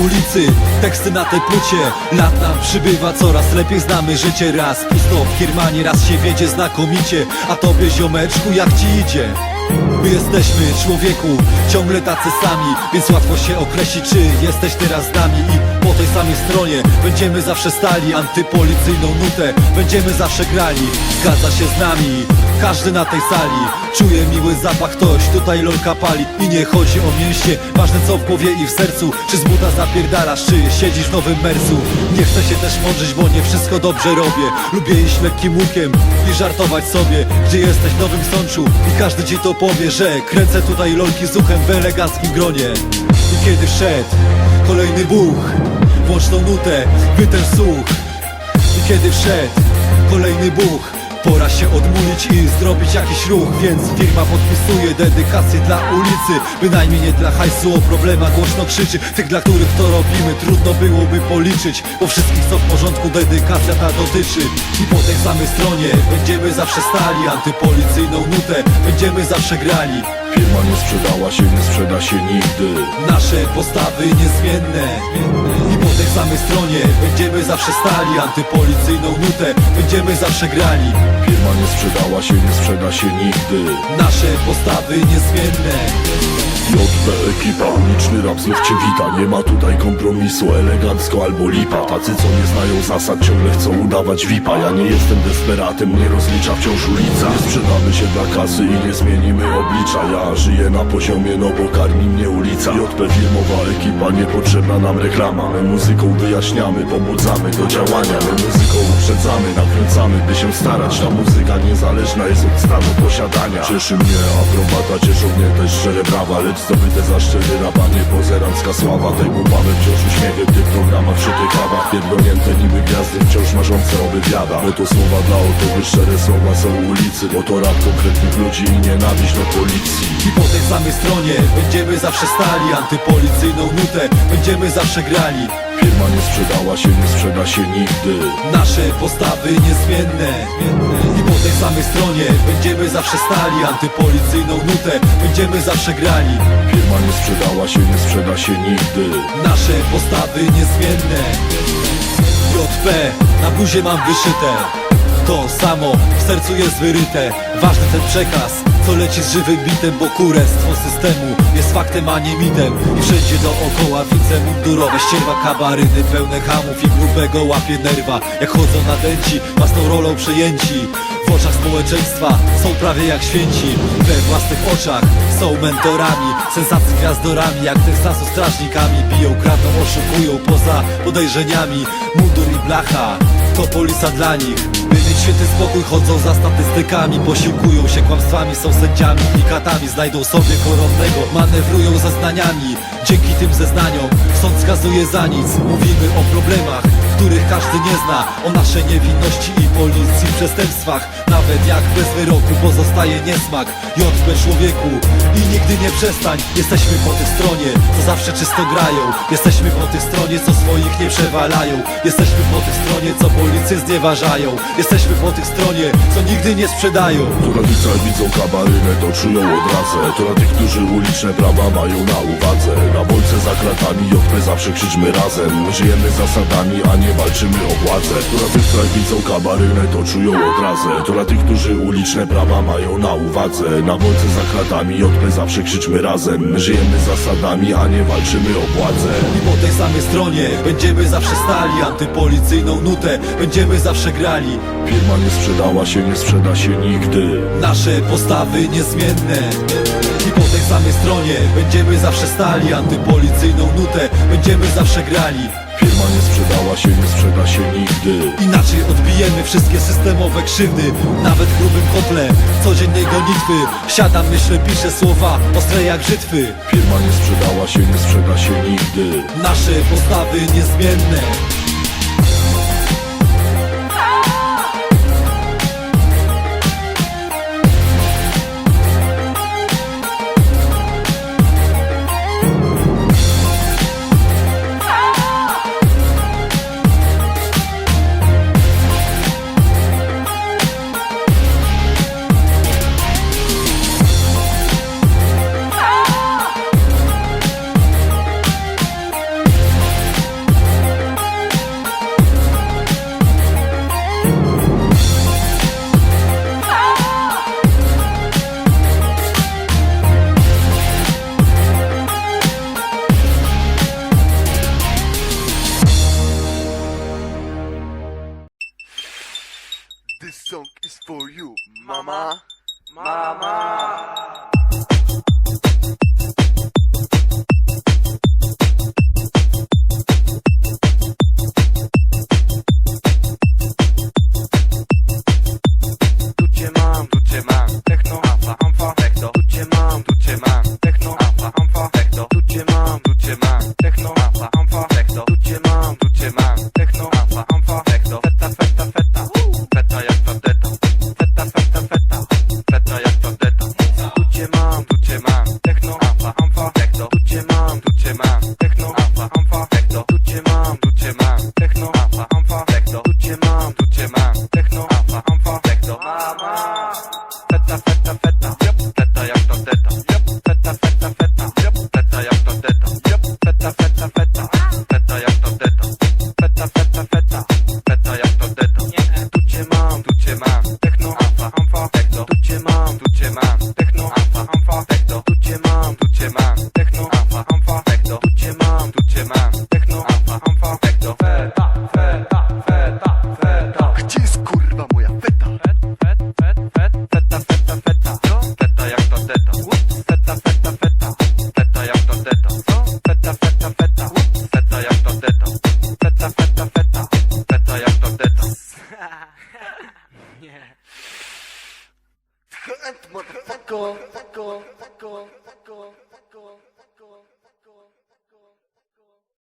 ulicy. Teksty na tej płycie Lat nam przybywa, coraz lepiej znamy życie Raz pusto w Kiermanie, raz się wiedzie znakomicie. A tobie ziomeczku jak ci idzie? My jesteśmy człowieku, ciągle tacy sami Więc łatwo się określić, czy jesteś teraz z nami I po tej samej stronie będziemy zawsze stali Antypolicyjną nutę będziemy zawsze grali. Zgadza się z nami, każdy na tej sali Czuje miły zapach, ktoś tutaj lolka pali. I nie chodzi o mięśnie, ważne co w głowie i w sercu Czy z buta zapierdalasz, czy siedzisz w nowym mersu Nie chcę się też mądrzyć, bo nie wszystko dobrze robię. Lubię iść lekkim łukiem i żartować sobie Gdzie jesteś w Nowym Sączu. I każdy ci to powie Że kręcę tutaj lolki z uchem w eleganckim gronie. I kiedy wszedł kolejny buch Włącz tą nutę, wytęż słuch. I kiedy wszedł kolejny buch Pora się odmulić i zrobić jakiś ruch Więc firma podpisuje dedykację dla ulicy. Bynajmniej nie dla hajsu, o problemach głośno krzyczy. Tych, dla których to robimy, trudno byłoby policzyć Bo wszystkich co w porządku, dedykacja ta dotyczy. I po tej samej stronie będziemy zawsze stali Antypolicyjną nutę będziemy zawsze grali Firma nie sprzedała się, nie sprzeda się nigdy. Nasze postawy niezmienne. I po tej samej stronie będziemy zawsze stali. Antypolicyjną nutę będziemy zawsze grali. Firma nie sprzedała się, nie sprzeda się nigdy. Nasze postawy niezmienne JP ekipa, uliczny rap znów cię wita. Nie ma tutaj kompromisu, elegancko albo lipa. Tacy co nie znają zasad ciągle chcą udawać VIPa Ja nie jestem desperatem, nie rozlicza wciąż ulica. Nie sprzedamy się dla kasy i nie zmienimy oblicza. Ja żyję na poziomie, no bo karmi mnie ulica. JP firmowa ekipa, niepotrzebna nam reklama. My muzyką wyjaśniamy, pobudzamy do działania. My muzyką uprzedzamy, nakręcamy, by się starać. Ta muzyka niezależna jest od stanu posiadania. Cieszy mnie aprobata, cieszą mnie też szczere brawa Lecz zdobyte za szczery rapa, nie pozerancka sława Tej głupawy wciąż uśmiechy w tych programach przy tych kawach Pierdolnięte niby gwiazdy wciąż marzące o wywiadach. Bo to słowa dla autorzy, szczere słowa są ulicy Bo to rap konkretnych ludzi i nienawiść do policji. I po tej samej stronie będziemy zawsze stali Antypolicyjną nutę będziemy zawsze grali Firma nie sprzedała się, nie sprzeda się nigdy. Nasze postawy niezmienne. I po tej samej stronie będziemy zawsze stali. Antypolicyjną nutę będziemy zawsze grali. Firma nie sprzedała się, nie sprzeda się nigdy. Nasze postawy niezmienne. JP, na buzie mam wyszyte. To samo, w sercu jest wyryte. Ważny ten przekaz, co leci z żywym bitem Bo kurestwo systemu jest faktem, a nie mitem. I wszędzie dookoła widzę mundurowe ścierwa Kabaryny pełne hamów i grubego łapie nerwa. Jak chodzą na dęci, własną rolą przejęci. W oczach społeczeństwa są prawie jak święci. We własnych oczach są mentorami Sensacji gwiazdorami Jak Teksasu strażnikami. Biją, kradną, oszukują poza podejrzeniami. Mundur i blacha to polisa dla nich By święty spokój chodzą za statystykami. Posiłkują się kłamstwami, są sędziami i katami Znajdą sobie koronnego, manewrują zeznaniami Dzięki tym zeznaniom sąd skazuje za nic. Mówimy o problemach, których każdy nie zna. O naszej niewinności i policji w przestępstwach. Nawet jak bez wyroku pozostaje niesmak. JP człowieku i nigdy nie przestań. Jesteśmy po tej stronie, co zawsze czysto grają. Jesteśmy po tej stronie, co swoich nie przewalają. Jesteśmy po tej stronie, co policję znieważają. Jesteśmy po tej stronie, co nigdy nie sprzedają. Co widzą kabarynę, to czują odrazę To na tych, którzy uliczne prawa mają na uwadze Na bolce za kratami JP zawsze krzyczmy razem. Żyjemy zasadami, a nie walczymy o władzę. Na tych, co widzą kabarynę, to czują odrazę. To na tych, którzy uliczne prawa mają na uwadze. Na bolce za kratami JP zawsze krzyczmy razem. Żyjemy zasadami, a nie walczymy o władzę. I po tej samej stronie będziemy zawsze stali. Antypolicyjną nutę będziemy zawsze grali. Firma nie sprzedała się, nie sprzeda się nigdy. Nasze postawy niezmienne I po tej samej stronie będziemy zawsze stali Antypolicyjną nutę będziemy zawsze grali. Firma nie sprzedała się, nie sprzeda się nigdy. Inaczej odbijemy wszystkie systemowe krzywdy Nawet w grubym kotle codziennej gonitwy. Siadam, myślę, piszę słowa ostre jak brzytwy Firma nie sprzedała się, nie sprzeda się nigdy. Nasze postawy niezmienne mama. fat.